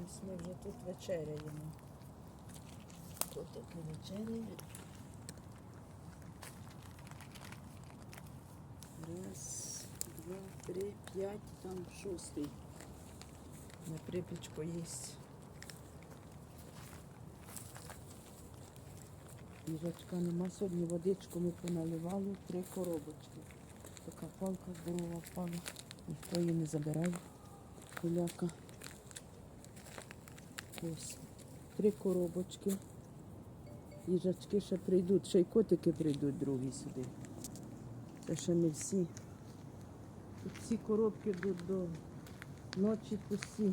ми вже тут вечеряємо. Котики вечеряють. Раз, два, три, п'ять, там шостий. На припічку їсть. Їжачка нема сьогодні, водичку ми поналивали, три коробочки. Така палка здорова впала. Ніхто її не забирає. Куляка. Ось. Три коробочки. Їжачки ще прийдуть, ще й котики прийдуть другі сюди. Це ще не всі. Тут всі коробки будуть до ночі пусті.